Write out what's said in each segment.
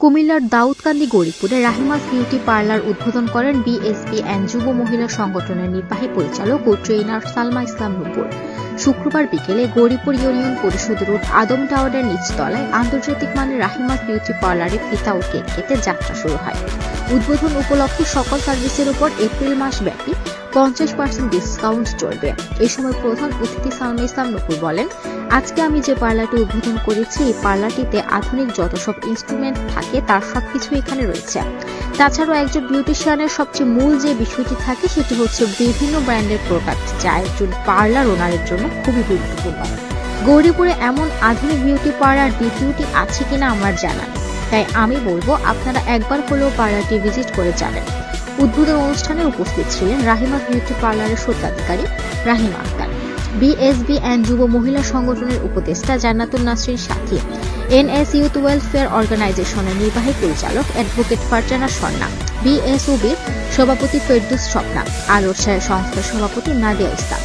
কুমিল্লার দাউদকান্দি গরিপুরে Rahima's beauty parlour উদ্বোধন করেন বিএসপি অ্যান্ড যুব মহিলা সংগঠনের নির্বাহী পরিচালক ও ট্রেনার সালমা ইসলাম নুপুর। শুক্রবার বিকেলে গৌরীপুর ইউনিয়ন পরিষদ রোড আদম টাওয়ারের নিচতলায় আন্তর্জাতিক মানের রাহিমাস বিউটি পার্লারে ফিতা ও কেক কেটে যাত্রা শুরু হয়। উদ্বোধন উপলক্ষে সকল সার্ভিসের উপর এপ্রিল মাস ব্যাপী পঞ্চাশ পার্সেন্ট ডিসকাউন্ট চলবে। এই সময় প্রধান অতিথি সালমা ইসলাম নুপুর বলেন, আজকে আমি যে পার্লারটি উদ্বোধন করেছি, এই পার্লারটিতে আধুনিক যত সব ইনস্ট্রুমেন্ট থাকে, তার সবকিছু এখানে রয়েছে। তাছাড়াও একজন বিউটিশিয়ানের সবচেয়ে মূল যে বিষয়টি থাকে, সেটি হচ্ছে বিভিন্ন ব্র্যান্ডের প্রোডাক্ট যা একজন পার্লার ওনারের জন্য খুবই গুরুত্বপূর্ণ। গৌরীপুরে এমন আধুনিক বিউটি পার্লার দ্বিতীয়টি আছে কিনা আমার জানা তাই আমি বলব, আপনারা একবার হলেও পার্লারটি ভিজিট করে যাবেন। উদ্বোধন অনুষ্ঠানে উপস্থিত ছিলেন রাহিমা বিউটি পার্লারের স্বত্বাধিকারী রাহিমা আক্তার বিএসবি অ্যান্ড যুব মহিলা সংগঠনের উপদেষ্টা জান্নাতুল নাসরিন সাথী, এনএস ইউথ ওয়েলফেয়ার অর্গানাইজেশনের নির্বাহী পরিচালক অ্যাডভোকেট ফারজানা স্বর্ণা বিএসওবির সভাপতি ফেরদুস স্বপ্না, আলোর ছায়া সংস্থার সভাপতি নাদিয়া ইসলাম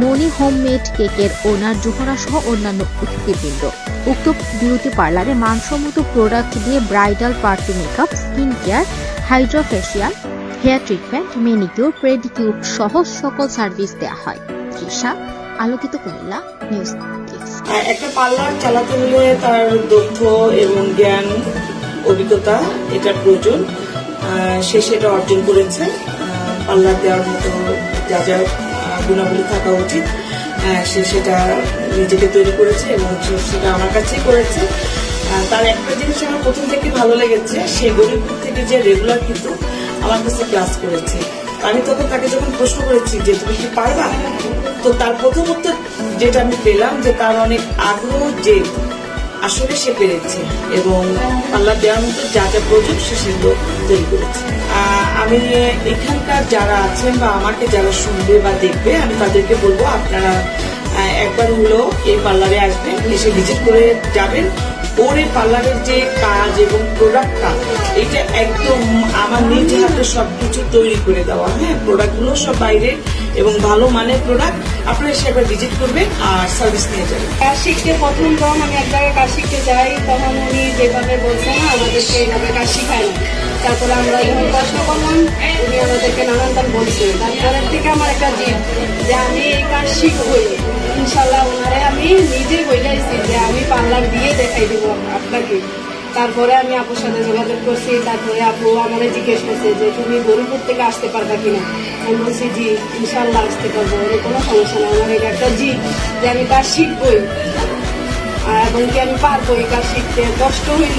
মনি হোমমেড কেকের ওনার জোহরা সহ অন্যান্য অতিথিবৃন্দ। উক্ত বিউটি পার্লারে মানসম্মত প্রোডাক্ট দিয়ে bridal party makeup, skin care hydra facial hair treatment manicure pedicure সহ সকল সার্ভিস দেওয়া হয়। তৃষা, আলোকিত কুমিল্লা নিউজ একটা পার্লার চালাতে হলে তার দক্ষ এবং জ্ঞান, অভিজ্ঞতা এটা প্রয়োজন। সে সেটা অর্জন করেছে। পার্লার দেওয়ার মতো যা যা গুণাবলী থাকা উচিত। সে সেটা নিজেকে তৈরি করেছে এবং সেটা আমার কাছেই করেছে। তার একটা জিনিস আমার প্রথম থেকে ভালো লেগেছে, সে গরিবপুর থেকে যে রেগুলার কিন্তু আমার কাছে ক্লাস করেছে। আমি তখন তাকে যখন প্রশ্ন করেছি যে, তুমি কি পারবা? তো তার প্রথম উত্তর যেটা আমি পেলাম যে, তার অনেক আগ্রহ যে, আসলে সে পেরেছে এবং পাল্লা দেওয়ার মতো যা যা প্রয়োজন সে সেগুলো তৈরি করেছে। আমি এখানকার যারা আছেন বা আমাকে যারা শুনবে বা দেখবে, আমি তাদেরকে বলব আপনারা একবার হলো এই পার্লারে আসবেন, এসে ভিজিট করে যাবেন। ওর পার্লারের যে কাজ এবং প্রোডাক্টটা এটা একদম আমার নিজ হাতে সব কিছু তৈরি করে দেওয়া। হ্যাঁ প্রোডাক্টগুলো সব বাইরে এবং ভালো মানের প্রোডাক্ট আপনারা সেবার ভিজিট করবেন আর সার্ভিস নিয়ে যাবেন। কাজ শিখতে প্রথম যখন আমি এক জায়গায় কাজ শিখতে যাই, তখন উনি যেভাবে বলছেন আমাদেরকে এইভাবে কাজ শিখায় না। তারপরে আমরা যখন কষ্ট করলাম উনি আমাদেরকে নানান বলছেন তারপরের থেকে আমার একটা জিদ। যে আমি এই কাজ শিখবই। ইনশাল্লাহ ওনারে আমি নিজে বইলাইছি যে আমি পার্লার দিয়ে দেখাই দেবো আপনাকে। তারপরে আমি আপুর সাথে যোগাযোগ করছি, তারপরে আপু আমার জিজ্ঞেস করছে যে, তুমি গরিপুর থেকে আসতে পারবা কিনা? আমি বলছি, জি ইনশাল্লাহ আসতে পারব। ওর, কোনো সমস্যা নেই। আমার এটা একটা জি যে আমি কাজ শিখবই। এবং কি আমি পারব এই কাজ শিখতে। কষ্ট হইল